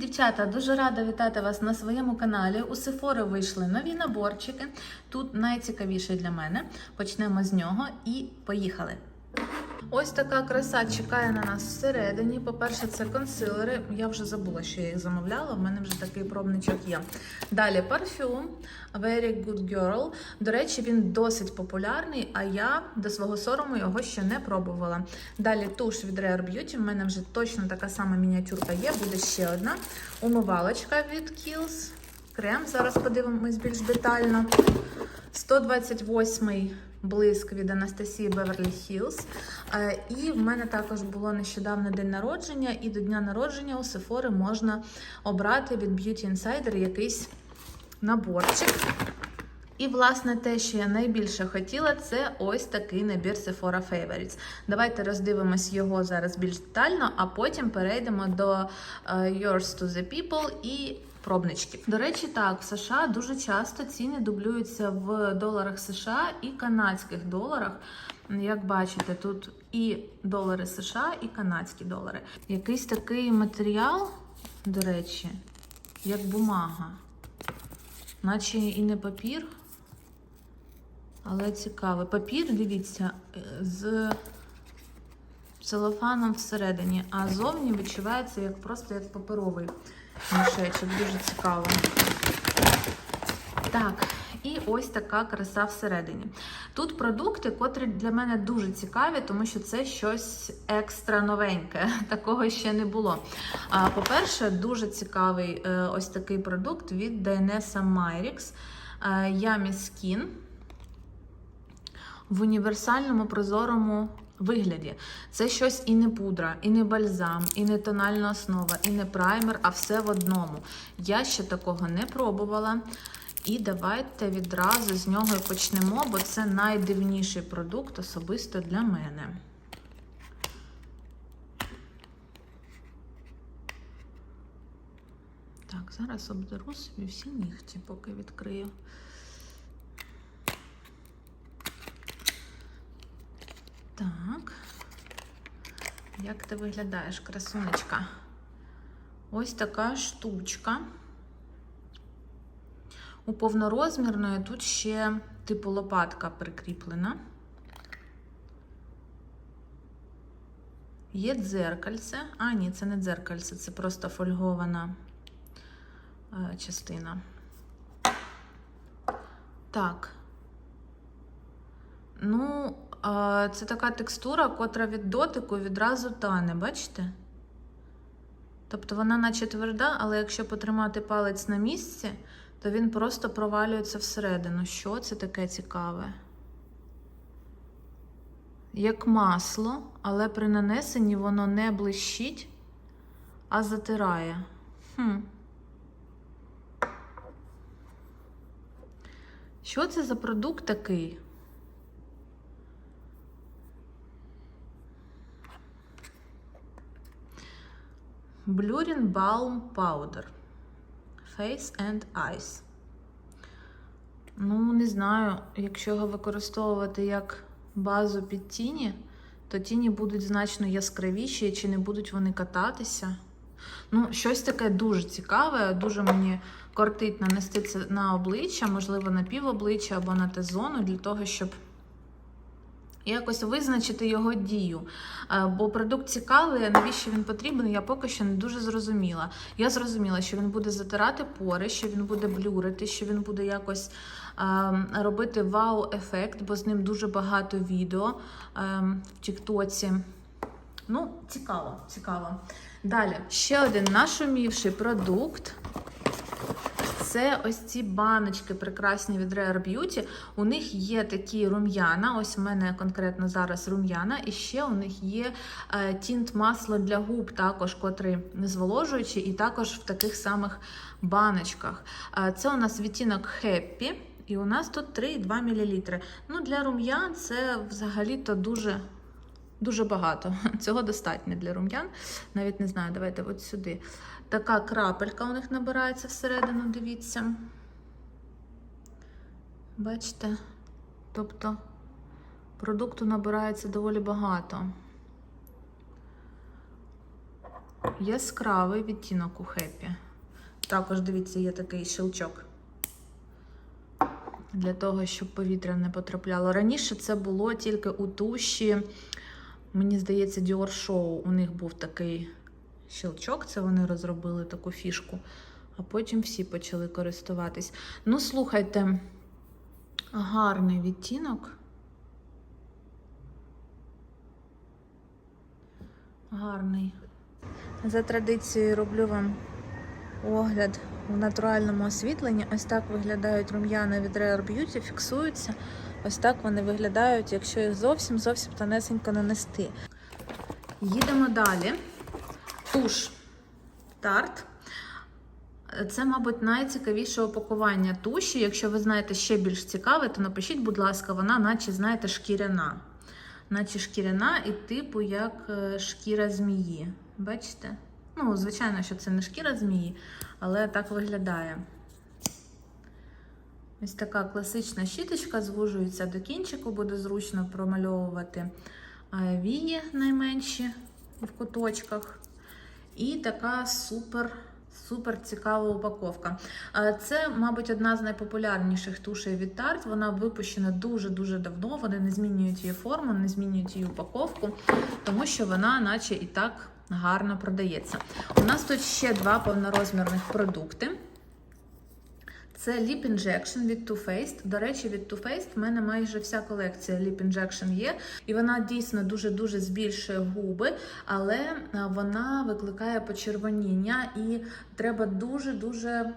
дівчата! Дуже рада вітати вас на своєму каналі. У Сефори вийшли нові наборчики. Тут найцікавіше для мене. Почнемо з нього і поїхали. Ось така краса чекає на нас всередині. По-перше, це консилери. Я вже забула, що я їх замовляла. В мене вже такий пробничок є. Далі парфюм Very Good Girl. До речі, він досить популярний, а я до свого сорому його ще не пробувала. Далі туш від Rare Beauty. В мене вже точно така сама мініатюрка є. Буде ще одна. Умивалочка від Kiehl's. Крем. Зараз подивимось більш детально. 128 блиск від Анастасії Беверлі Хілз. І в мене також було нещодавно день народження, і до дня народження у Sephora можна обрати від Beauty Insider якийсь наборчик. І, власне, те, що я найбільше хотіла, це ось такий набір Sephora Favorites. Давайте роздивимось його зараз більш детально, а потім перейдемо до е, Yours to the People і пробничків. До речі, так, в США дуже часто ціни дублюються в доларах США і канадських доларах. Як бачите, тут і долари США, і канадські долари. Якийсь такий матеріал, до речі, як бумага. Наче і не папір, але цікавий. Папір, дивіться, з целофаном всередині, а зовні відчувається як просто як паперовий мішечок. Дуже цікаво. Так, і ось така краса всередині. Тут продукти, котрі для мене дуже цікаві, тому що це щось екстра новеньке. Такого ще не було. А, По-перше, дуже цікавий е, ось такий продукт від Dainessa Myrix Yummy Skin в універсальному прозорому вигляді. Це щось і не пудра, і не бальзам, і не тональна основа, і не праймер, а все в одному. Я ще такого не пробувала. І давайте відразу з нього і почнемо, бо це найдивніший продукт особисто для мене. Так, зараз обдеру собі всі нігті, поки відкрию. Так, як ти виглядаєш, красунечка? Ось така штучка. У повнорозмірної тут ще типу лопатка прикріплена. Є дзеркальце. А, ні, це не дзеркальце, це просто фольгована е, частина. Так. Ну, це така текстура, котра від дотику відразу тане, бачите? Тобто вона наче тверда, але якщо потримати палець на місці, то він просто провалюється всередину. Що це таке цікаве? Як масло, але при нанесенні воно не блищить, а затирає. Хм. Що це за продукт такий? Blurring Balm Powder. Face and Eyes. Ну, не знаю, якщо його використовувати як базу під тіні, то тіні будуть значно яскравіші, чи не будуть вони кататися. Ну, щось таке дуже цікаве, дуже мені кортить нанести це на обличчя, можливо, на півобличчя або на Т-зону, для того, щоб якось визначити його дію. Бо продукт цікавий, навіщо він потрібен, я поки що не дуже зрозуміла. Я зрозуміла, що він буде затирати пори, що він буде блюрити, що він буде якось е, робити вау-ефект, бо з ним дуже багато відео е, в Тіктоці. Ну, цікаво, цікаво. Далі, ще один нашумівший продукт. Це ось ці баночки прекрасні від Rare Beauty. У них є такі рум'яна. Ось у мене конкретно зараз рум'яна. І ще у них є е, тінт масло для губ, також, котрий зволожуючий, і також в таких самих баночках. Е, це у нас відтінок Happy. І у нас тут 3,2 мл. Ну, Для рум'ян це взагалі-то дуже. Дуже багато. Цього достатньо для рум'ян. Навіть не знаю, давайте от сюди. Така крапелька у них набирається всередину, дивіться. Бачите? Тобто продукту набирається доволі багато. яскравий відтінок у хеппі. Також, дивіться, є такий щелчок. Для того, щоб повітря не потрапляло. Раніше це було тільки у туші, мені здається, Dior Show. У них був такий щелчок, це вони розробили таку фішку. А потім всі почали користуватись. Ну, слухайте, гарний відтінок. Гарний. За традицією роблю вам огляд в натуральному освітленні. Ось так виглядають рум'яна від Rare Beauty, фіксуються. Ось так вони виглядають, якщо їх зовсім зовсім тонесенько нанести. Їдемо далі. Туш Тарт. Це, мабуть, найцікавіше опакування туші. Якщо ви знаєте ще більш цікаве, то напишіть, будь ласка, вона, наче, знаєте, шкіряна. Наче шкіряна і типу як е, шкіра змії. Бачите? Ну, звичайно, що це не шкіра змії, але так виглядає. Ось така класична щіточка звужується до кінчику, буде зручно промальовувати вії найменші в куточках. І така супер. Супер цікава упаковка. Це, мабуть, одна з найпопулярніших тушей від Tarte. Вона випущена дуже-дуже давно. Вони не змінюють її форму, не змінюють її упаковку, тому що вона, наче і так, гарно продається. У нас тут ще два повнорозмірних продукти. Це Lip Injection від Too Faced. До речі, від Too Faced в мене майже вся колекція Lip Injection є. І вона дійсно дуже-дуже збільшує губи, але вона викликає почервоніння і треба дуже-дуже.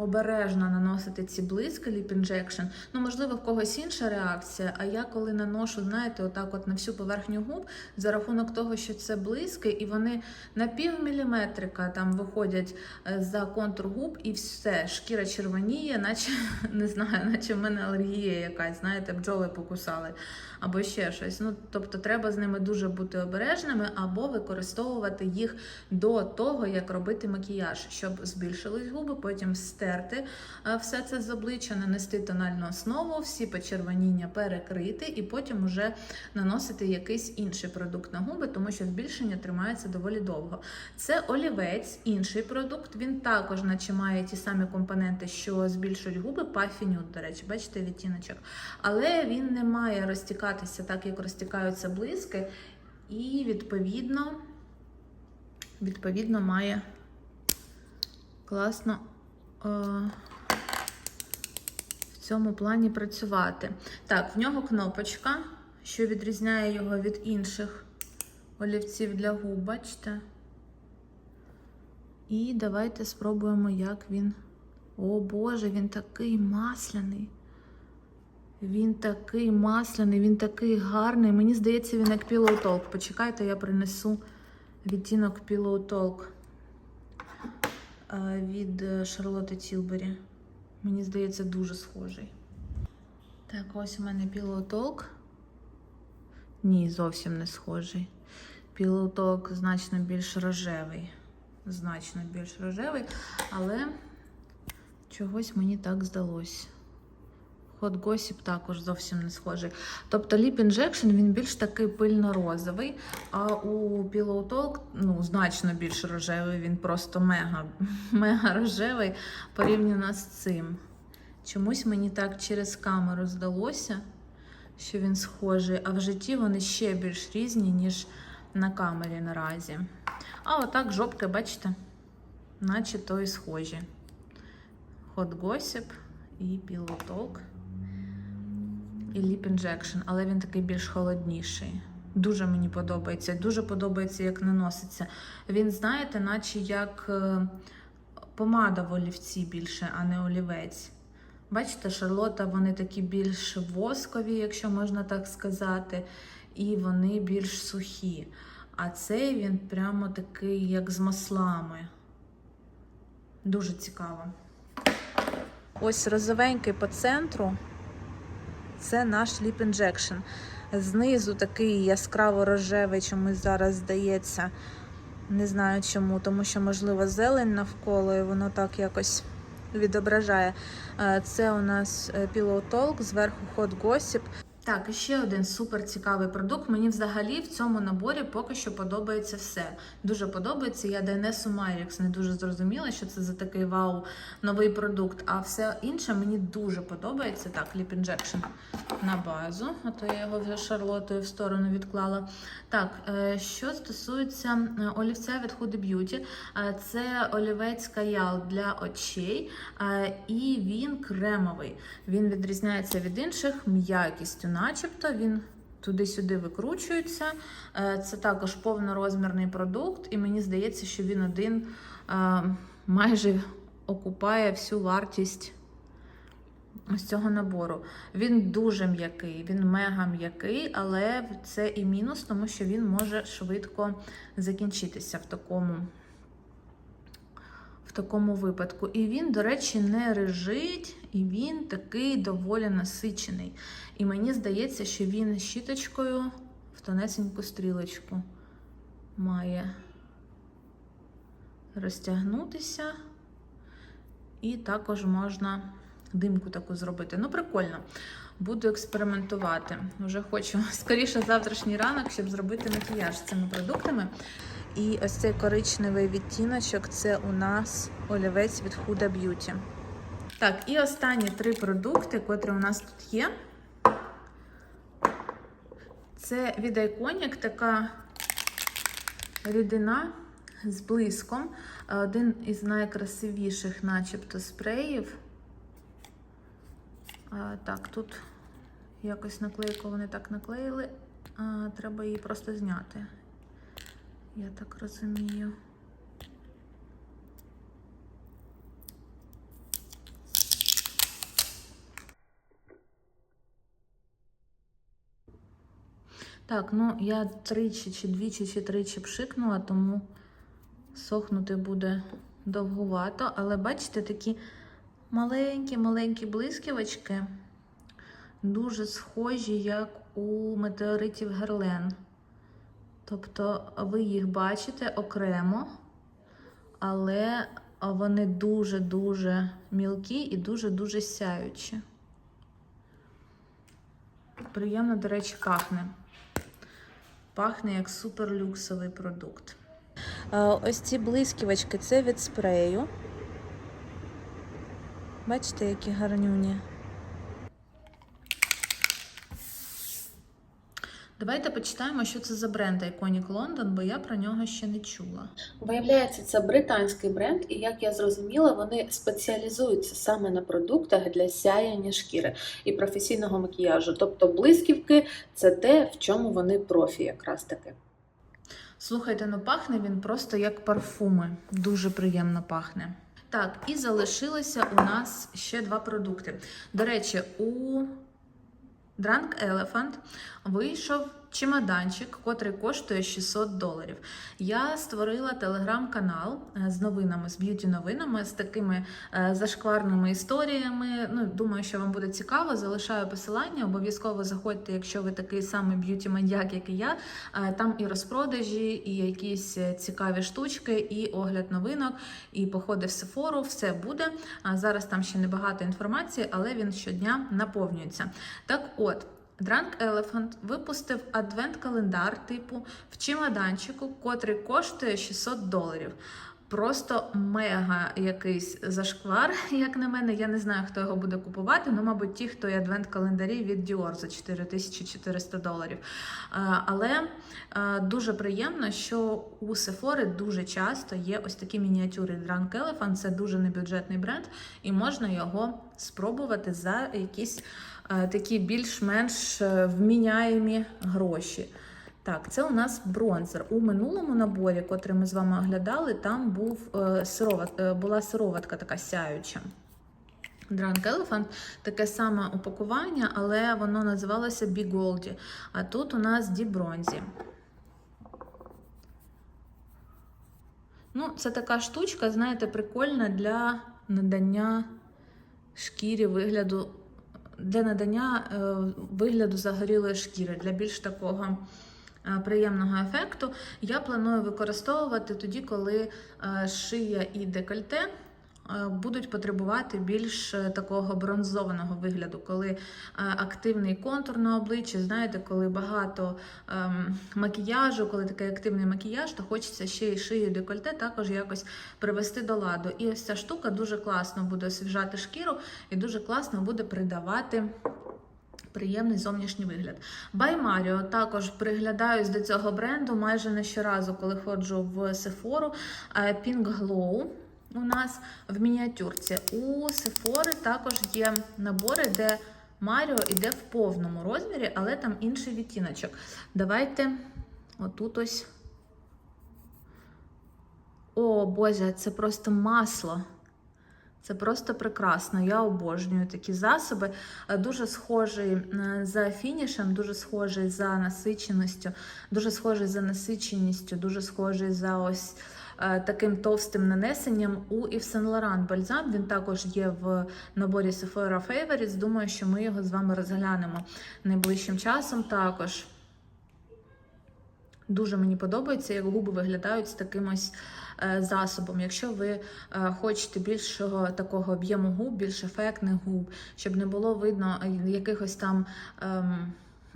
Обережно наносити ці блиски Lip Injection. Ну, можливо, в когось інша реакція. А я коли наношу, знаєте, отак от на всю поверхню губ, за рахунок того, що це блиски, і вони на пів міліметрика там виходять е, за контур губ, і все, шкіра червоніє, наче не знаю, наче в мене алергія якась, знаєте, бджоли покусали або ще щось. Ну, тобто, треба з ними дуже бути обережними, або використовувати їх до того, як робити макіяж, щоб збільшились губи, потім стерти е, все це з обличчя, нанести тональну основу, всі почервоніння перекрити, і потім уже наносити якийсь інший продукт на губи, тому що збільшення тримається доволі довго. Це олівець, інший продукт. Він також, наче має ті самі компоненти, що збільшують губи, Puffy до речі, бачите відтіночок. Але він не має розтікатися так, як розтікаються блиски, і відповідно, відповідно має класно е, в цьому плані працювати. Так, в нього кнопочка, що відрізняє його від інших олівців для губ, бачите? І давайте спробуємо, як він. О Боже, він такий масляний. Він такий масляний, він такий гарний. Мені здається, він як Pillow Talk. Почекайте, я принесу відтінок Pillow Talk е, від е, Шарлотти Тілбері. Мені здається, дуже схожий. Так, ось у мене Pillow Talk. Ні, зовсім не схожий. Pillow Talk значно більш рожевий. Значно більш рожевий, але чогось мені так здалося. Hot Gossip також зовсім не схожий. Тобто Lip Injection він більш такий пильно-розовий, а у Pillow Talk ну, значно більш рожевий, він просто мега, мега рожевий порівняно з цим. Чомусь мені так через камеру здалося, що він схожий, а в житті вони ще більш різні, ніж на камері наразі. А отак жопки, бачите, наче то і схожі. Hot Gossip і Pillow Talk і Lip Injection, але він такий більш холодніший. Дуже мені подобається. Дуже подобається, як наноситься. Він, знаєте, наче як е, помада в олівці більше, а не олівець. Бачите, Шарлота, вони такі більш воскові, якщо можна так сказати, і вони більш сухі. А цей він прямо такий, як з маслами. Дуже цікаво. Ось розовенький по центру. Це наш Lip Injection. Знизу такий яскраво рожевий, чомусь зараз здається. Не знаю чому, тому що, можливо, зелень навколо, і воно так якось відображає. Е, Це у нас е, Pillow Talk, зверху Hot Gossip. Так, і ще один супер цікавий продукт. Мені взагалі в цьому наборі поки що подобається все. Дуже подобається. Я DNS у Myrix не дуже зрозуміла, що це за такий вау новий продукт. А все інше мені дуже подобається. Так, Lip Injection на базу, а то я його вже шарлотою в сторону відклала. Так, е, що стосується е, олівця від Huda Beauty, е, це олівець каял для очей, і він кремовий. Він відрізняється від інших м'якістю, начебто він. Туди-сюди викручується. Е, Це також повнорозмірний продукт, і мені здається, що він один е, майже окупає всю вартість ось цього набору. Він дуже м'який, він мега м'який, але це і мінус, тому що він може швидко закінчитися в такому. Такому випадку. І він, до речі, не режить, і він такий доволі насичений. І мені здається, що він щіточкою в тонесеньку стрілочку має розтягнутися. І також можна димку таку зробити. Ну, прикольно. Буду експериментувати. Вже хочу скоріше завтрашній ранок, щоб зробити макіяж з цими продуктами. І ось цей коричневий відтіночок це у нас олівець від Huda Beauty. Так, і останні три продукти, котрі у нас тут є. Це від Iconic така рідина з блиском. Один із найкрасивіших, начебто, спреїв. Так, тут якось наклейку вони так наклеїли. Треба її просто зняти. Я так розумію. Так, ну я тричі, чи двічі, чи тричі пшикнула, тому сохнути буде довгувато. Але бачите, такі маленькі-маленькі блисківочки, дуже схожі, як у метеоритів Герлен. Тобто ви їх бачите окремо, але вони дуже-дуже мілкі і дуже-дуже сяючі. Приємно, до речі, пахне. Пахне як суперлюксовий продукт. Ось ці блисківочки це від спрею. Бачите, які гарнюні. Давайте почитаємо, що це за бренд Iconic London, бо я про нього ще не чула. Виявляється, це британський бренд, і як я зрозуміла, вони спеціалізуються саме на продуктах для сяяння шкіри і професійного макіяжу. Тобто блисківки це те, в чому вони профі, якраз таки. Слухайте, ну пахне він просто як парфуми. Дуже приємно пахне. Так, і залишилося у нас ще два продукти. До речі, у Drunk Elephant вийшов чемоданчик, котрий коштує 600 доларів. Я створила телеграм-канал е, з новинами, з б'юті-новинами, з такими е, зашкварними історіями. Ну, думаю, що вам буде цікаво. Залишаю посилання. Обов'язково заходьте, якщо ви такий самий б'юті-маньяк, як і я. Е, Там і розпродажі, і якісь цікаві штучки, і огляд новинок, і походи в Сефору. Все буде. Зараз там ще небагато інформації, але він щодня наповнюється. Так от. Drunk Elephant випустив адвент-календар типу в чемоданчику, котрий коштує 600 доларів. Просто мега якийсь зашквар, як на мене. Я не знаю, хто його буде купувати. Ну, мабуть, ті, хто є адвент-календарі від Dior за 4400 доларів. Але дуже приємно, що у Sephora дуже часто є ось такі мініатюри Drunk Elephant. Це дуже небюджетний бренд, і можна його спробувати за якісь е, такі більш-менш е, вміняємі гроші. Так, це у нас бронзер. У минулому наборі, котрий ми з вами оглядали, там був, е, сироват, е, була сироватка така сяюча. Drunk Elephant таке саме упакування, але воно називалося Big Goldie. А тут у нас Deep Bronzy. Ну, це така штучка, знаєте, прикольна для надання шкірі вигляду, для надання е, вигляду загорілої шкіри, для більш такого приємного ефекту. Я планую використовувати тоді, коли е, шия і декольте е, будуть потребувати більш е, такого бронзованого вигляду, коли е, активний контур на обличчі, знаєте, коли багато ем, макіяжу, коли такий активний макіяж, то хочеться ще й шию і декольте також якось привести до ладу. І ось ця штука дуже класно буде освіжати шкіру і дуже класно буде придавати. Приємний зовнішній вигляд. Mario також приглядаюсь до цього бренду майже не щоразу, коли ходжу в. Е, Pink Glow у нас в мініатюрці. У Sephora також є набори, де Маріо іде в повному розмірі, але там інший відтіночок. Давайте отут ось. О, Боже, це просто масло. Це просто прекрасно. Я обожнюю такі засоби. Е, Дуже схожий е, за фінішем, дуже схожий за насиченістю, дуже схожий за насиченістю, дуже схожий за ось е, таким товстим нанесенням у Yves Saint Laurent бальзам. Він також є в наборі Sephora Favorites. Думаю, що ми його з вами розглянемо найближчим часом також. Дуже мені подобається, як губи виглядають з таким ось засобом. Якщо ви е, хочете більшого такого об'єму губ, більш ефектних губ, щоб не було видно е, якихось там. ем,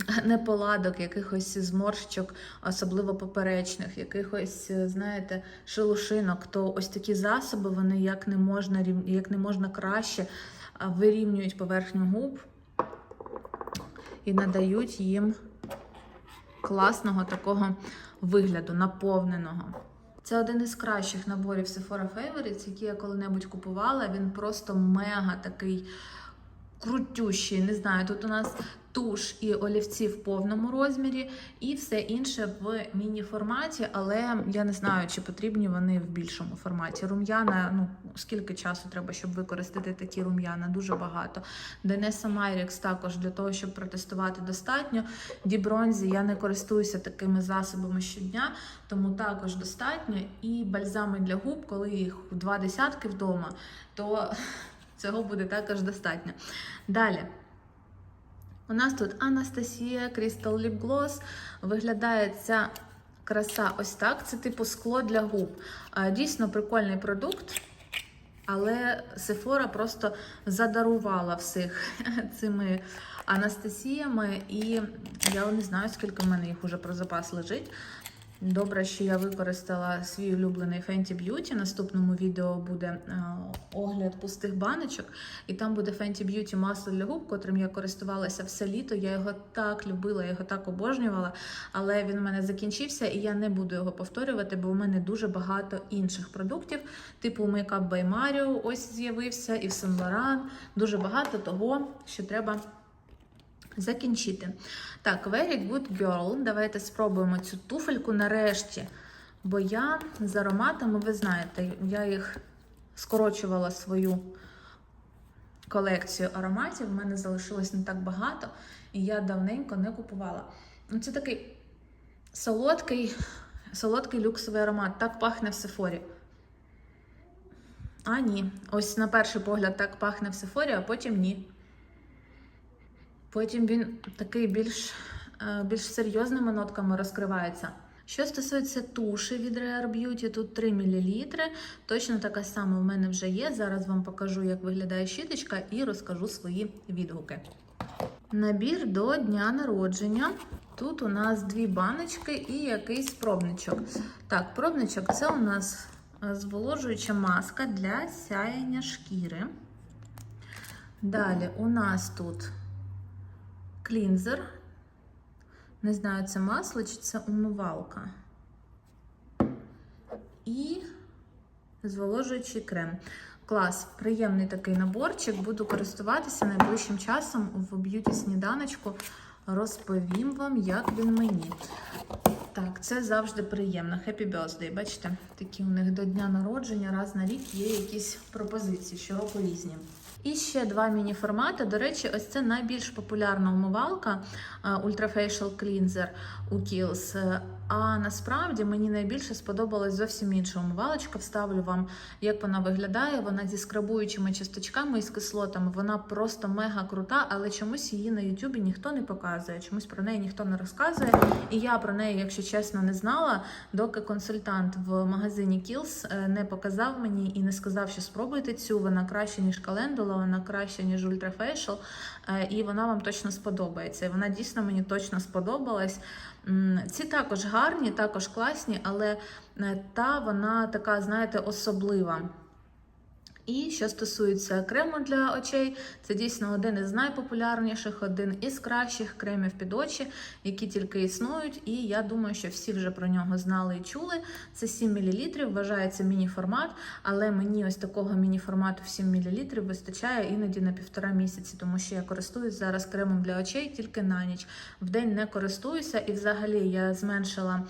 Неполадок, якихось зморщок, особливо поперечних, якихось, е, знаєте, шелушинок, то ось такі засоби вони як не можна як не можна краще вирівнюють поверхню губ і надають їм класного такого вигляду, наповненого. Це один із кращих наборів Sephora Favorites, які я коли-небудь купувала. Він просто мега такий крутющий. Не знаю, тут у нас туш і олівці в повному розмірі, і все інше в міні-форматі, але я не знаю, чи потрібні вони в більшому форматі. Рум'яна, ну скільки часу треба, щоб використати такі рум'яна? Дуже багато. Денеса Майрікс також для того, щоб протестувати достатньо. Дібронзі я не користуюся такими засобами щодня, тому також достатньо. І бальзами для губ, коли їх два десятки вдома, то цього буде також достатньо. Далі. У нас тут Анастасія Crystal Lip Gloss. Виглядає ця краса ось так. Це типу скло для губ. Дійсно прикольний продукт. Але Sephora просто задарувала всіх цими Анастасіями, і я не знаю, скільки в мене їх уже про запас лежить. Добре, що я використала свій улюблений Fenty Beauty. Наступному відео буде е, огляд пустих баночок, і там буде Fenty Beauty масло для губ, котрим я користувалася все літо. Я його так любила, я його так обожнювала, але він у мене закінчився, і я не буду його повторювати, бо у мене дуже багато інших продуктів, типу Makeup by Mario ось з'явився, і в Saint Laurent. Дуже багато того, що треба закінчити. Так, Very Good Girl. Давайте спробуємо цю туфельку нарешті. Бо я з ароматами, ви знаєте, я їх скорочувала свою колекцію ароматів. У мене залишилось не так багато, і я давненько не купувала. Ну, Це такий солодкий, солодкий люксовий аромат. Так пахне в Сефорі. А, ні. Ось на перший погляд так пахне в Сефорі, а потім ні. Потім він такий більш, е, більш серйозними нотками розкривається. Що стосується туші від Rare Beauty, тут 3 мл. Точно така сама в мене вже є. Зараз вам покажу, як виглядає щіточка, і розкажу свої відгуки. Набір до дня народження. Тут у нас дві баночки і якийсь пробничок. Так, пробничок це у нас е, зволожуюча маска для сяяння шкіри. Далі у нас тут клінзер. Не знаю, це масло чи це умивалка. І зволожуючий крем. Клас, приємний такий наборчик. Буду користуватися найближчим часом в б'юті сніданочку. Розповім вам, як він мені. Так, це завжди приємно. Happy birthday. Бачите, такі у них до дня народження раз на рік є якісь пропозиції, щороку різні. І ще два міні-формати. До речі, ось це найбільш популярна умивалка е, Ultra Facial Cleanser у Kiehl's. А насправді мені найбільше сподобалась зовсім інша умивалочка. Вставлю вам, як вона виглядає. Вона зі скрабуючими часточками і з кислотами. Вона просто мега крута, але чомусь її на Ютубі ніхто не показує. Чомусь про неї ніхто не розказує. І я про неї, якщо чесно, не знала, доки консультант в магазині Kiehl's е, не показав мені і не сказав, що спробуйте цю. Вона краще ніж календула, вона краще ніж Facial, е, і вона вам точно сподобається. Вона дійсно мені точно сподобалась. Ці також гарні, також класні, але е, та вона така, знаєте, особлива. І що стосується крему для очей, це дійсно один із найпопулярніших, один із кращих кремів під очі, які тільки існують. І я думаю, що всі вже про нього знали і чули. Це 7 мл, вважається міні-формат, але мені ось такого міні-формату в 7 мл вистачає іноді на півтора місяці, тому що я користуюсь зараз кремом для очей тільки на ніч. Вдень не користуюся, і взагалі я зменшила.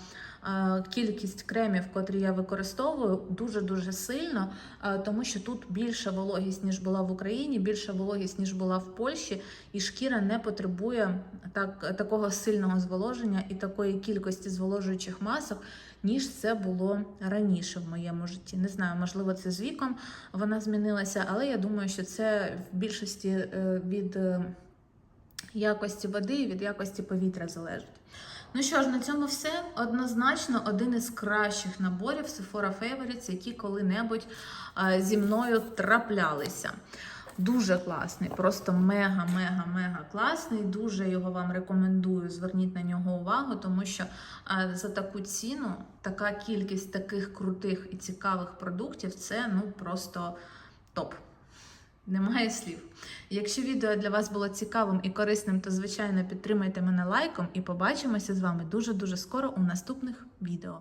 Е, Кількість кремів, котрі я використовую, дуже дуже сильно, е, тому що тут більша вологість ніж була в Україні, більша вологість ніж була в Польщі, і шкіра не потребує так, такого сильного зволоження і такої кількості зволожуючих масок, ніж це було раніше в моєму житті. Не знаю, можливо, це з віком вона змінилася, але я думаю, що це в більшості е, від якості води і від якості повітря залежить. Ну що ж, на цьому все. Однозначно, один із кращих наборів Sephora Favorites, які коли-небудь зі мною траплялися. Дуже класний, просто мега-мега-мега класний. Дуже його вам рекомендую. Зверніть на нього увагу, тому що за таку ціну така кількість таких крутих і цікавих продуктів це ну просто топ. Немає слів. Якщо відео для вас було цікавим і корисним, то звичайно підтримайте мене лайком і побачимося з вами дуже дуже скоро у наступних відео.